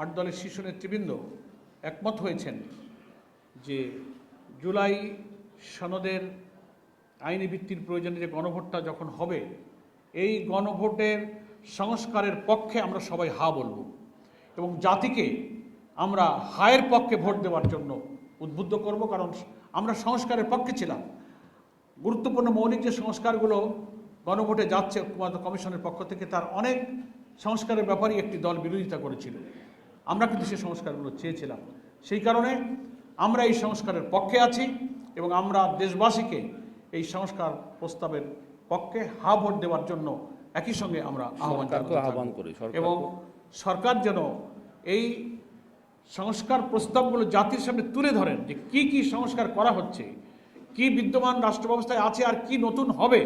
আট দলের শীর্ষ নেতৃবৃন্দ একমত হয়েছেন যে জুলাই সনদের আইনি ভিত্তির প্রয়োজনে যে গণভোটটা যখন হবে, এই গণভোটের সংস্কারের পক্ষে আমরা সবাই হা বলব এবং জাতিকে আমরা হায়ের পক্ষে ভোট দেওয়ার জন্য উদ্বুদ্ধ করব। কারণ আমরা সংস্কারের পক্ষে ছিলাম। গুরুত্বপূর্ণ মৌলিক যে সংস্কারগুলো গণভোটে যাচ্ছে কমিশনের পক্ষ থেকে, তার অনেক সংস্কারের ব্যাপারেই একটি দল বিরোধিতা করেছিল। আমরা কিন্তু সেই সংস্কারগুলো চেয়েছিলাম সেই কারণে আমরা এই সংস্কারের পক্ষে আছি এবং আমরা দেশবাসীকে এই সংস্কার প্রস্তাবের পক্ষে হা ভোট দেওয়ার জন্য একই সঙ্গে আমরা আহ্বান আহ্বান। করি, এবং সরকার যেন এই সংস্কার প্রস্তাবগুলো জাতির সামনে তুলে ধরেন যে কি কি সংস্কার করা হচ্ছে কি বিদ্যমান রাষ্ট্র ব্যবস্থায় আছে আর কি নতুন হবে